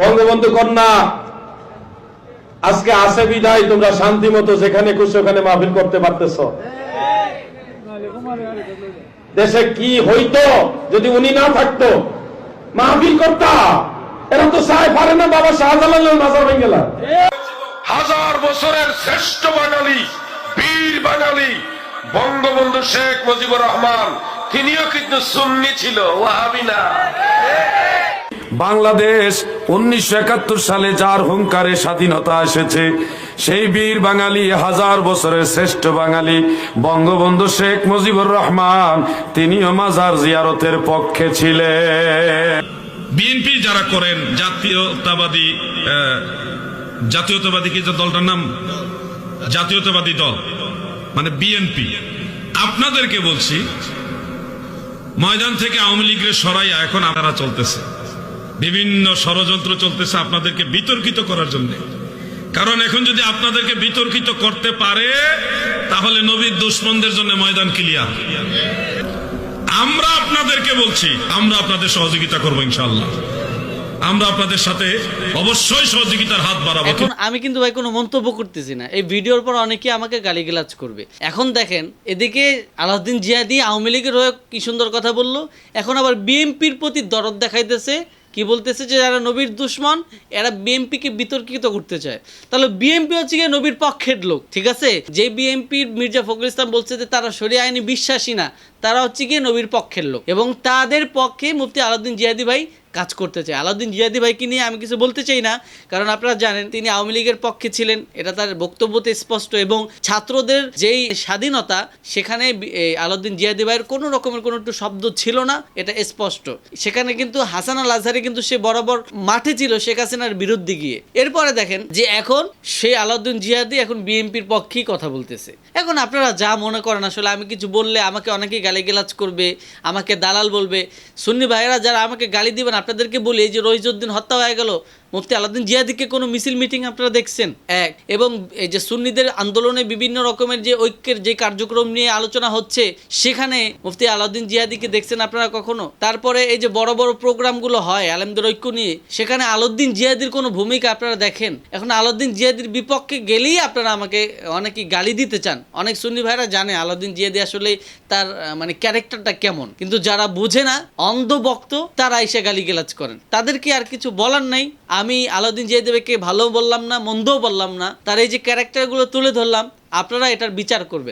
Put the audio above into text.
বঙ্গবন্ধু কন্যা, আজকে আসে বিদায়, তোমরা শান্তি মতো যেখানে খুশি ওখানে মাহফিল করতে পারতেছ। দেশে কি হইতো যদি উনি না থাকতো? মাহফিল করতা, এরা তো চাই পারে না বাবা শাহজালালের মাজার ভেঙে গেলা। হাজার বছরের শ্রেষ্ঠ বাঙালি, বীর বাঙালি, বঙ্গবন্ধু শেখ মুজিবুর রহমান, তিনিও কিন্তু সুন্নি ছিল, ওয়াহাবি না। বাংলাদেশ উনিশশো একাত্তর সালে যার হুঙ্কারে স্বাধীনতা এসেছে, সেই বীর বাঙালি, হাজার বছরের শ্রেষ্ঠ বাঙালি, বঙ্গবন্ধু শেখ মুজিবুর রহমান, তিনিও মাজার জিয়ারতের পক্ষে ছিলেন। বিএনপি যারা করেন, জাতীয়তাবাদী জাতীয়তাবাদী কি যে দলটার নাম? জাতীয়তাবাদী দল মানে বিএনপি। আপনাদেরকে বলছি, ময়দান থেকে আওয়ামী লীগের সরাইয়া এখন আপনারা চলতেছে। বিভিন্ন ষড়যন্ত্র চলতেছে আপনাদেরকে বিতর্কিত করার জন্য। কারণ এখন যদি আপনাদেরকে বিতর্কিত করতে পারে, তাহলে নবীর দুশ্মনদের জন্য ময়দান ক্লিয়ার আমরা আপনাদেরকে বলছি, আমরা আপনাদের সহযোগিতা করব ইনশাল্লাহ আমরা আপনাদের সাথে অবশ্যই সহযোগিতার হাত বাড়াবো। এখন আমি কিন্তু ভাই কোনো মন্তব্য করতেছি না। এই ভিডিওর পর অনেকে আমাকে গালিগালাজ করবে। এখন দেখেন, এদিকে আলাউদ্দিন জিয়াদি আওয়ামী লীগের হয়ে কি সুন্দর কথা বলল। এখন আবার বিএনপির প্রতি দরদ দেখাইতেছে। কি বলতেছে যে যারা নবীর দুশ্মন, এরা বিএনপিকে বিতর্কিত করতে চায়। তাহলে বিএনপি হচ্ছে গিয়ে নবীর পক্ষের লোক, ঠিক আছে? যে বিএনপির মির্জা ফখরুল ইসলাম বলছে যে তারা সরি আইনি বিশ্বাসী না, তারা হচ্ছে গিয়ে নবীর পক্ষের লোক। এবং তাদের পক্ষে মুফতি আলাউদ্দিন জিয়াদি ভাই কাজ করতে চায় আলাউদ্দিন জিয়াদি ভাইকে নিয়ে আমি কিছু বলতে চাই না, কারণ আপনারা জানেন তিনি আওয়ামী লীগের পক্ষে ছিলেন, এটা তার বক্তব্যতে স্পষ্ট এবং ছাত্রদের যেই স্বাধীনতা, সেখানে আলাউদ্দিন জিয়াদি ভাইয়ের কোনো রকমের কোনো একটু শব্দ ছিল না, এটা স্পষ্ট। সেখানে কিন্তু হাসান আল আজহারি কিন্তু সে বরাবর মাঠে ছিল শেখ হাসিনার বিরুদ্ধে গিয়ে। এরপরে দেখেন যে এখন সে আলাউদ্দিন জিয়াদি এখন বিএনপির পক্ষেই কথা বলতেছে। এখন আপনারা যা মনে করেন, আসলে আমি কিছু বললে আমাকে অনেকেই গালিগালাজ করবে, আমাকে দালাল বলবে। সুন্নি ভাইয়েরা যারা আমাকে গালি দিবেন আপনাদেরকে বলি যে রইজুদ্দিন হত্যা হয়ে গেল, মুফতি আলাউদ্দিন জিয়াদিকে কোনো মিছিল মিটিং আপনারা দেখছেন? এক, এবং এই যে সুন্নিদের আন্দোলনে বিভিন্ন রকমের যে ঐক্যের যে কার্যক্রম নিয়ে আলোচনা হচ্ছে, সেখানে মুফতি আলাউদ্দিন জিয়াদিকে দেখছেন আপনারা কখনো? তারপরে এই যে বড় বড় প্রোগ্রামগুলো হয়, আলেমদের ঐক্য নিয়ে, সেখানে আলাউদ্দিন জিয়াদির কোনো ভূমিকা আপনারা দেখেন? এখন আলাউদ্দিন জিয়াদির বিপক্ষে গেলেই আপনারা আমাকে অনেকে গালি দিতে চান। অনেক সুন্নি ভাইরা জানে আলাউদ্দিন জিয়াদি আসলে তার মানে ক্যারেক্টারটা কেমন। কিন্তু যারা বোঝে না অন্ধভক্ত তারা এসে গালিগালাজ করেন। তাদেরকে আর কিছু বলার নাই। আমি আলাউদ্দিন জিয়াদেবকে ভালো বললাম না, মন্দও বললাম না। তার এই যে ক্যারেক্টারগুলো তুলে ধরলাম, আপনারা এটার বিচার করবেন।